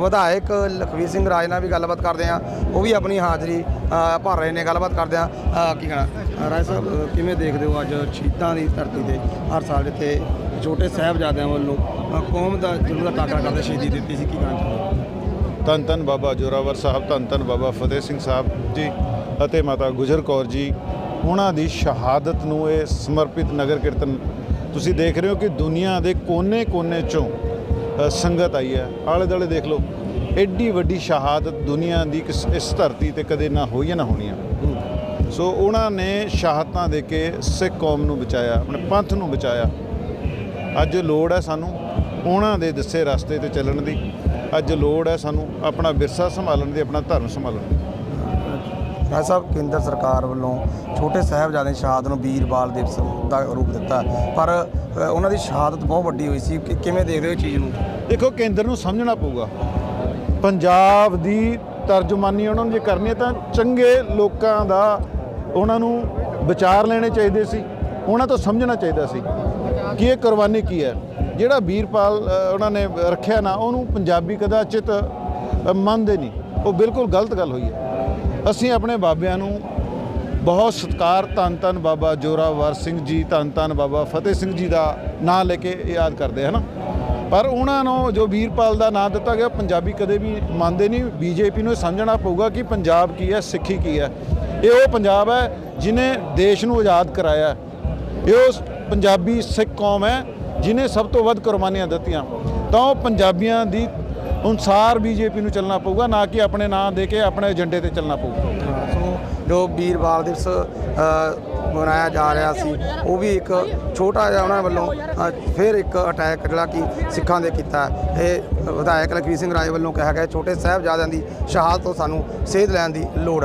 ਵਿਧਾਇਕ ਲਖਵੀਰ ਸਿੰਘ ਰਾਜ ਨਾਲ ਵੀ ਗੱਲਬਾਤ ਕਰਦੇ ਆ ਉਹ ਵੀ ਆਪਣੀ ਹਾਜ਼ਰੀ ਭਰ ਰਹੇ ਨੇ ਗੱਲਬਾਤ ਕਰਦੇ ਆ ਕੀ ਕਹਿਣਾ? ਰਾਜ ਸਾਹਿਬ ਕਿਵੇਂ ਦੇਖਦੇ ਹੋ ਅੱਜ ਸ਼ਹੀਦਾਂ ਦੀ ਧਰਤੀ ਤੇ? ਹਰ ਸਾਲ ਜਿੱਥੇ ਛੋਟੇ ਸਾਹਿਬਜ਼ਾਦਿਆਂ ਵੱਲੋਂ ਕੌਮ ਦਾ ਜ਼ਰੂਰ ਦਾ ਟਾਕਰਾ ਕਰਦੇ ਸ਼ਹੀਦੀ ਦਿੱਤੀ ਸੀ ਕੀ ਕਹਿਣਾ? ਧੰਨ ਧੰਨ ਬਾਬਾ ਜੋਰਾਵਰ ਸਾਹਿਬ ਧੰਨ ਧੰਨ ਬਾਬਾ ਫਤਿਹ ਸਿੰਘ ਸਾਹਿਬ ਜੀ ਅਤੇ ਮਾਤਾ ਗੁਜਰ ਕੌਰ ਜੀ। ਉਹਨਾਂ ਦੀ ਸ਼ਹਾਦਤ ਨੂੰ ਇਹ ਸਮਰਪਿਤ ਨਗਰ ਕੀਰਤਨ ਤੁਸੀਂ ਦੇਖ ਰਹੇ ਹੋ ਕਿ ਦੁਨੀਆ ਦੇ ਕੋਨੇ-ਕੋਨੇ ਚੋਂ ਸੰਗਤ ਆਈ ਹੈ। ਆਲੇ ਦੁਆਲੇ ਦੇਖ ਲਓ ਐਡੀ ਵੱਡੀ ਸ਼ਹਾਦਤ ਦੁਨੀਆ ਦੀ ਕਿਸ- ਇਸ ਧਰਤੀ ਤੇ ਕਦੇ ਨਾ ਹੋਈ ਨਾ ਹੋਣੀ ਸੋ ਉਹਨਾਂ ਨੇ ਸ਼ਹਾਦਤਾਂ ਦੇ ਕੇ ਸਿੱਖ ਕੌਮ ਨੂੰ ਬਚਾਇਆ, ਆਪਣੇ ਪੰਥ ਨੂੰ ਬਚਾਇਆ। ਅੱਜ ਲੋੜ ਹੈ ਸਾਨੂੰ ਉਹਨਾਂ ਦੇ ਦੱਸੇ ਰਸਤੇ ਤੇ ਚੱਲਣ ਦੀ। ਅੱਜ ਲੋੜ ਹੈ ਸਾਨੂੰ ਆਪਣਾ ਵਿਰਸਾ ਸੰਭਾਲਣ ਦੀ, ਆਪਣਾ ਧਰਮ ਸੰਭਾਲਣ ਦੀ। ਰਾਜ ਸਾਹਿਬ ਕੇਂਦਰ ਸਰਕਾਰ ਵੱਲੋਂ ਛੋਟੇ ਸਾਹਿਬਜ਼ਾਦੇ ਸ਼ਹਾਦ ਸ਼ਹਾਦਤ ਨੂੰ ਵੀਰਬਾਲ ਦਿਵਸ ਦਾ ਰੂਪ ਦਿੱਤਾ। ਪਰ ਉਹਨਾਂ ਦੀ ਸ਼ਹਾਦਤ ਬਹੁਤ ਵੱਡੀ ਹੋਈ ਸੀ। ਕਿ ਕਿਵੇਂ ਦੇਖਦੇ ਹੋ ਚੀਜ਼ ਨੂੰ? ਦੇਖੋ ਕੇਂਦਰ ਨੂੰ ਸਮਝਣਾ ਪਊਗਾ। ਪੰਜਾਬ ਦੀ ਤਰਜਮਾਨੀ ਉਹਨਾਂ ਨੂੰ ਜੇ ਕਰਨੀ ਹੈ ਤਾਂ ਚੰਗੇ ਲੋਕਾਂ ਦਾ ਉਹਨਾਂ ਨੂੰ ਵਿਚਾਰ ਲੈਣੇ ਚਾਹੀਦੇ ਸੀ। ਉਹਨਾਂ ਤੋਂ ਸਮਝਣਾ ਚਾਹੀਦਾ ਸੀ ਕਿ ਇਹ ਕੁਰਬਾਨੀ ਕੀ ਹੈ। ਜਿਹੜਾ ਵੀਰਪਾਲ ਉਹਨਾਂ ਨੇ ਰੱਖਿਆ ਨਾ ਉਹਨੂੰ ਪੰਜਾਬੀ ਕਦਾਚਿਤ ਅ, ਮੰਨਦੇ ਨਹੀਂ। ਉਹ ਬਿਲਕੁਲ ਗਲਤ ਗੱਲ ਹੋਈ ਹੈ। ਅਸੀਂ ਆਪਣੇ ਬਾਬਿਆਂ ਨੂੰ ਬਹੁਤ ਸਤਿਕਾਰ ਧੰਨ ਧੰਨ ਬਾਬਾ ਜੋਰਾਵਰ ਸਿੰਘ ਜੀ, ਧੰਨ ਧੰਨ ਬਾਬਾ ਫਤਿਹ ਸਿੰਘ ਜੀ ਦਾ ਨਾਂ ਲੈ ਕੇ ਯਾਦ ਕਰਦੇ ਹਨ? ਪਰ ਉਹਨਾਂ ਨੂੰ ਜੋ ਵੀਰਪਾਲ ਦਾ ਨਾਂ ਦਿੱਤਾ ਗਿਆ, ਪੰਜਾਬੀ ਕਦੇ ਵੀ ਮੰਨਦੇ ਨਹੀਂ। ਬੀਜੇਪੀ ਨੂੰ ਇਹ ਸਮਝਣਾ ਪਊਗਾ ਕਿ ਪੰਜਾਬ ਕੀ ਹੈ, ਸਿੱਖੀ ਕੀ ਹੈ। ਇਹ ਉਹ ਪੰਜਾਬ ਹੈ ਜਿਨੇ ਦੇਸ਼ ਨੂੰ ਆਜ਼ਾਦ ਕਰਾਇਆ ਇਹ ਉਹ ਪੰਜਾਬੀ ਸਿੱਖ ਕੌਮ ਹੈ ਜਿਨੇ ਸਭ ਤੋਂ ਵੱਧ ਕੁਰਬਾਨੀਆਂ ਦਿੱਤੀਆਂ। ਤਾਂ ਉਹ ਪੰਜਾਬੀਆਂ ਦੀ ਅਨੁਸਾਰ ਬੀਜੇਪੀ ਨੂੰ ਚੱਲਣਾ ਪਊਗਾ, ਨਾ ਕਿ ਆਪਣੇ ਨਾਂ ਦੇ ਕੇ ਆਪਣੇ ਏਜੰਡੇ ਤੇ ਚੱਲਣਾ ਪਊਗਾ। ਸੋ ਜੋ ਵੀਰਬਾਲ ਦਿਵਸ ਮਨਾਇਆ ਜਾ ਰਿਹਾ ਸੀ, ਉਹ ਵੀ ਇੱਕ ਛੋਟਾ ਜਿਹਾ ਉਹਨਾਂ ਵੱਲੋਂ ਫਿਰ ਇੱਕ ਅਟੈਕ ਜਿਹੜਾ ਕਿ ਸਿੱਖਾਂ ਦੇ ਕੀਤਾ। ਇਹ ਵਿਧਾਇਕ ਲਖਵੀਰ ਸਿੰਘ ਰਾਏ ਵੱਲੋਂ ਕਿਹਾ ਗਿਆ, ਛੋਟੇ ਸਾਹਿਬਜ਼ਾਦਿਆਂ ਦੀ ਸ਼ਹਾਦਤ ਤੋਂ ਸਾਨੂੰ ਸੇਧ ਲੈਣ ਦੀ ਲੋੜ ਹੈ